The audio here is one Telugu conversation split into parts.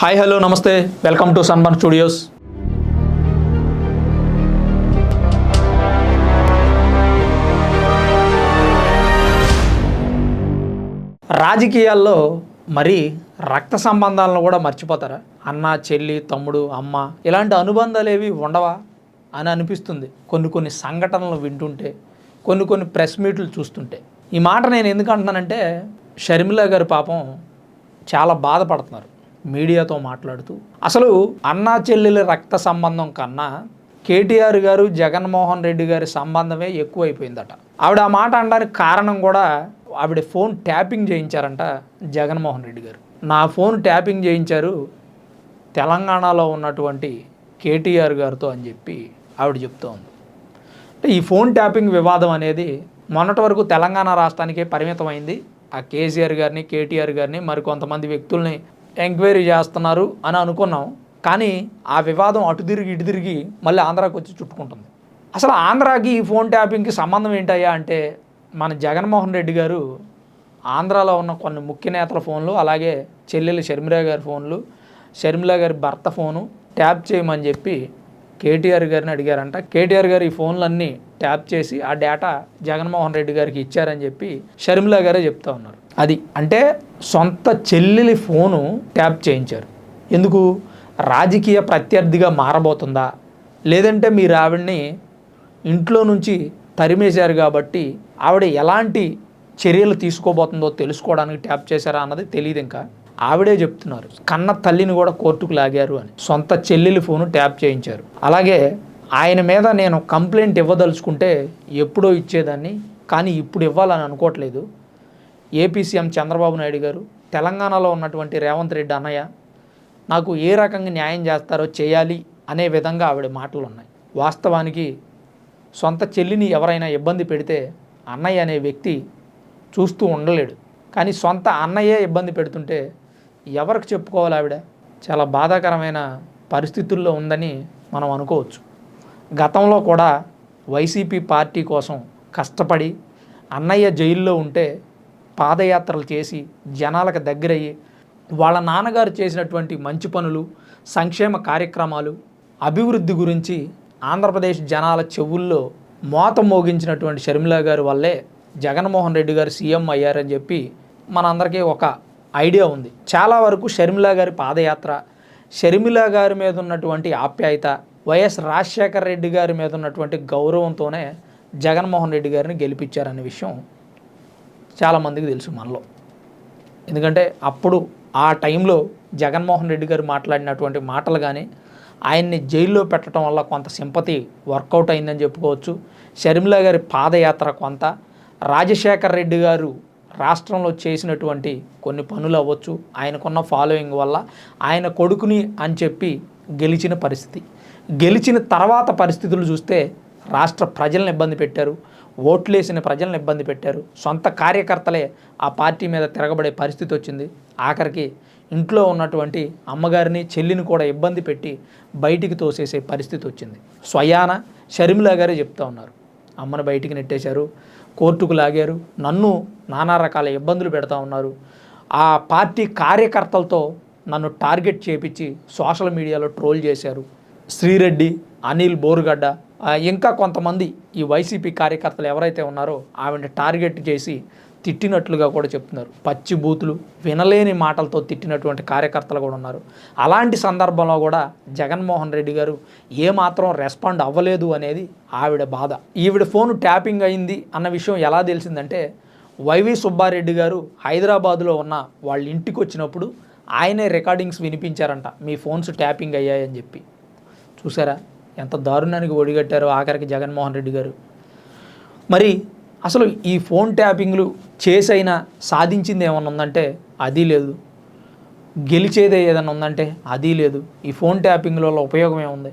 హాయ్ హలో నమస్తే. వెల్కమ్ టు సన్బర్న్ స్టూడియోస్ రాజకీయాల్లో మరి రక్త సంబంధాలను కూడా మర్చిపోతారా? అన్న చెల్లి తమ్ముడు అమ్మ ఇలాంటి అనుబంధాలు ఏవి ఉండవా అని అనిపిస్తుంది. కొన్ని కొన్ని సంఘటనలు వింటుంటే కొన్ని కొన్ని ప్రెస్ మీట్లు చూస్తుంటే. ఈ మాట నేను ఎందుకు అంటున్నానంటే షర్మిల గారి పాపం చాలా బాధపడుతున్నారు. మీడియాతో మాట్లాడుతూ అసలు అన్నా చెల్లెల రక్త సంబంధం కన్నా కేటీఆర్ గారు జగన్మోహన్ రెడ్డి గారి సంబంధమే ఎక్కువైపోయిందట. ఆవిడ ఆ మాట అనడానికి కారణం కూడా ఆవిడ ఫోన్ ట్యాపింగ్ చేయించారంట జగన్మోహన్ రెడ్డి గారు. నా ఫోన్ ట్యాపింగ్ చేయించారు తెలంగాణలో ఉన్నటువంటి కేటీఆర్ గారితో అని చెప్పి ఆవిడ చెప్తూ ఉంది అంటే ఈ ఫోన్ ట్యాపింగ్ వివాదం అనేది మొన్నటి వరకు తెలంగాణ రాష్ట్రానికే పరిమితమైంది. ఆ కేసీఆర్ గారిని కేటీఆర్ గారిని మరి కొంతమంది వ్యక్తుల్ని ఎంక్వైరీ చేస్తున్నారు అని అనుకున్నాం. కానీ ఆ వివాదం అటు తిరిగి ఇటు తిరిగి మళ్ళీ ఆంధ్రాకి వచ్చి చుట్టుకుంటుంది. అసలు ఆంధ్రాకి ఈ ఫోన్ ట్యాపింగ్కి సంబంధం ఏంటయ్యా అంటే మన జగన్మోహన్ రెడ్డి గారు ఆంధ్రాలో ఉన్న కొన్ని ముఖ్య నేతల ఫోన్లు అలాగే చెల్లెలు షర్మిల గారి ఫోన్లు షర్మిల గారి భర్త ఫోను ట్యాప్ చేయమని చెప్పి కేటీఆర్ గారిని అడిగారంట. కేటీఆర్ గారు ఈ ఫోన్లన్నీ ట్యాప్ చేసి ఆ డేటా జగన్మోహన్ రెడ్డి గారికి ఇచ్చారని చెప్పి షర్మిలా గారే చెప్తా ఉన్నారు. అది అంటే సొంత చెల్లెలి ఫోను ట్యాప్ చేయించారు. ఎందుకు? రాజకీయ ప్రత్యర్థిగా మారబోతుందా? లేదంటే మీరు ఆవిడ్ని ఇంట్లో నుంచి తరిమేశారు కాబట్టి ఆవిడ ఎలాంటి చర్యలు తీసుకోబోతుందో తెలుసుకోవడానికి ట్యాప్ చేశారా అన్నది తెలియదు ఇంకా. ఆవిడే చెప్తున్నారు కన్న తల్లిని కూడా కోర్టుకు లాగారు అని. సొంత చెల్లెలి ఫోను ట్యాప్ చేయించారు. అలాగే ఆయన మీద నేను కంప్లైంట్ ఇవ్వదలుచుకుంటే ఎప్పుడో ఇచ్చేదాన్ని కానీ ఇప్పుడు ఇవ్వాలని అనుకోవట్లేదు. ఏపీ సీఎం చంద్రబాబు నాయుడు గారు తెలంగాణలో ఉన్నటువంటి రేవంత్ రెడ్డి అన్నయ్య నాకు ఏ రకంగా న్యాయం చేస్తారో చేయాలి అనే విధంగా ఆవిడ మాటలు ఉన్నాయి వాస్తవానికి సొంత చెల్లిని ఎవరైనా ఇబ్బంది పెడితే అన్నయ్య అనే వ్యక్తి చూస్తూ ఉండలేడు. కానీ సొంత అన్నయ్యే ఇబ్బంది పెడుతుంటే ఎవరికి చెప్పుకోవాలి ఆవిడ? చాలా బాధాకరమైన పరిస్థితుల్లో ఉందని మనం అనుకోవచ్చు. గతంలో కూడా వైసీపీ పార్టీ కోసం కష్టపడి అన్నయ్య జైల్లో ఉంటే పాదయాత్రలు చేసి జనాలకు దగ్గరయ్యి వాళ్ళ నాన్నగారు చేసినటువంటి మంచి పనులు సంక్షేమ కార్యక్రమాలు అభివృద్ధి గురించి ఆంధ్రప్రదేశ్ జనాల చెవుల్లో మోత మోగించినటువంటి షర్మిల గారి వల్లే జగన్మోహన్ రెడ్డి గారు సీఎం అయ్యారని చెప్పి మనందరికీ ఒక ఐడియా ఉంది. చాలా వరకు షర్మిల గారి పాదయాత్ర షర్మిల గారి మీద ఉన్నటువంటి ఆప్యాయత వైఎస్ రాజశేఖర రెడ్డి గారి మీద ఉన్నటువంటి గౌరవంతోనే జగన్మోహన్ రెడ్డి గారిని గెలిపించారనే విషయం చాలామందికి తెలుసు మనలో. ఎందుకంటే అప్పుడు ఆ టైంలో జగన్మోహన్ రెడ్డి గారు మాట్లాడినటువంటి మాటలు కానీ ఆయన్ని జైల్లో పెట్టడం వల్ల కొంత సింపతి వర్కౌట్ అయిందని చెప్పుకోవచ్చు. షర్మిల గారి పాదయాత్ర కొంత రాజశేఖర్ రెడ్డి గారు రాష్ట్రంలో చేసినటువంటి కొన్ని పనులు అవ్వచ్చు ఆయనకున్న ఫాలోయింగ్ వల్ల ఆయన కొడుకుని అని చెప్పి గెలిచిన పరిస్థితి. గెలిచిన తర్వాత పరిస్థితులు చూస్తే రాష్ట్ర ప్రజలను ఇబ్బంది పెట్టారు ఓట్లేసిన ప్రజలను ఇబ్బంది పెట్టారు. సొంత కార్యకర్తలే ఆ పార్టీ మీద తిరగబడే పరిస్థితి వచ్చింది. ఆఖరికి ఇంట్లో ఉన్నటువంటి అమ్మగారిని చెల్లిని కూడా ఇబ్బంది పెట్టి బయటికి తోసేసే పరిస్థితి వచ్చింది. స్వయాన షర్మిలా గారే చెప్తా ఉన్నారు. అమ్మను బయటికి నెట్టేశారు. కోర్టుకు లాగారు. నన్ను నానా రకాల ఇబ్బందులు పెడతా ఉన్నారు. ఆ పార్టీ కార్యకర్తలతో నన్ను టార్గెట్ చేపించి సోషల్ మీడియాలో ట్రోల్ చేశారు. శ్రీరెడ్డి అనిల్ బోరుగడ్డ ఇంకా కొంతమంది ఈ వైసీపీ కార్యకర్తలు ఎవరైతే ఉన్నారో ఆవిడ టార్గెట్ చేసి తిట్టినట్లుగా కూడా చెప్తున్నారు. పచ్చి బూతులు వినలేని మాటలతో తిట్టినటువంటి కార్యకర్తలు కూడా ఉన్నారు. అలాంటి సందర్భంలో కూడా జగన్మోహన్ రెడ్డి గారు ఏమాత్రం రెస్పాండ్ అవ్వలేదు అనేది ఆవిడ బాధ. ఈవిడ ఫోన్ ట్యాపింగ్ అయింది అన్న విషయం ఎలా తెలిసిందంటే వైవి సుబ్బారెడ్డి గారు హైదరాబాదులో ఉన్న వాళ్ళ ఇంటికి వచ్చినప్పుడు ఆయనే రికార్డింగ్స్ వినిపించారంట మీ ఫోన్స్ ట్యాపింగ్ అయ్యాయని చెప్పి. చూసారా? ఎంత దారుణానికి ఒడిగట్టారో ఆఖరికి జగన్మోహన్ రెడ్డి గారు. మరి అసలు ఈ ఫోన్ ట్యాపింగ్లు చేసైనా సాధించింది ఏమన్నా ఉందంటే అది లేదు. గెలిచేదే ఏదైనా ఉందంటే అది లేదు. ఈ ఫోన్ ట్యాపింగ్ వల్ల ఉపయోగం ఏముంది?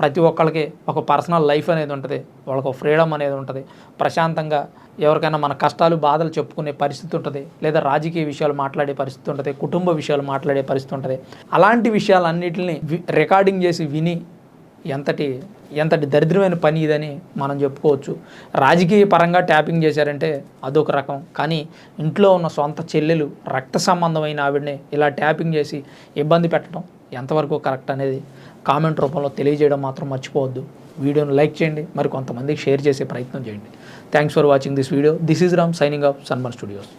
ప్రతి ఒక్కరికి ఒక పర్సనల్ లైఫ్ అనేది ఉంటుంది. వాళ్ళకు ఫ్రీడమ్ అనేది ఉంటుంది. ప్రశాంతంగా ఎవరికైనా మన కష్టాలు బాధలు చెప్పుకునే పరిస్థితి ఉంటుంది. లేదా రాజకీయ విషయాలు మాట్లాడే పరిస్థితి ఉంటుంది. కుటుంబ విషయాలు మాట్లాడే పరిస్థితి ఉంటుంది. అలాంటి విషయాలన్నిటిని రికార్డింగ్ చేసి విని ఎంతటి ఎంతటి దరిద్రమైన పని ఇదని మనం చెప్పుకోవచ్చు. రాజకీయ పరంగా ట్యాపింగ్ చేశారంటే అదొక రకం. కానీ ఇంట్లో ఉన్న సొంత చెల్లెలు రక్త సంబంధమైన ఆవిడని ఇలా ట్యాపింగ్ చేసి ఇబ్బంది పెట్టడం ఎంతవరకు కరెక్ట్ అనేది కామెంట్ రూపంలో తెలియజేయడం మాత్రం మర్చిపోవద్దు. వీడియోను లైక్ చేయండి మరి కొంతమందికి షేర్ చేసే ప్రయత్నం చేయండి. Thanks for watching this video this is Ram signing off సన్మన్ studios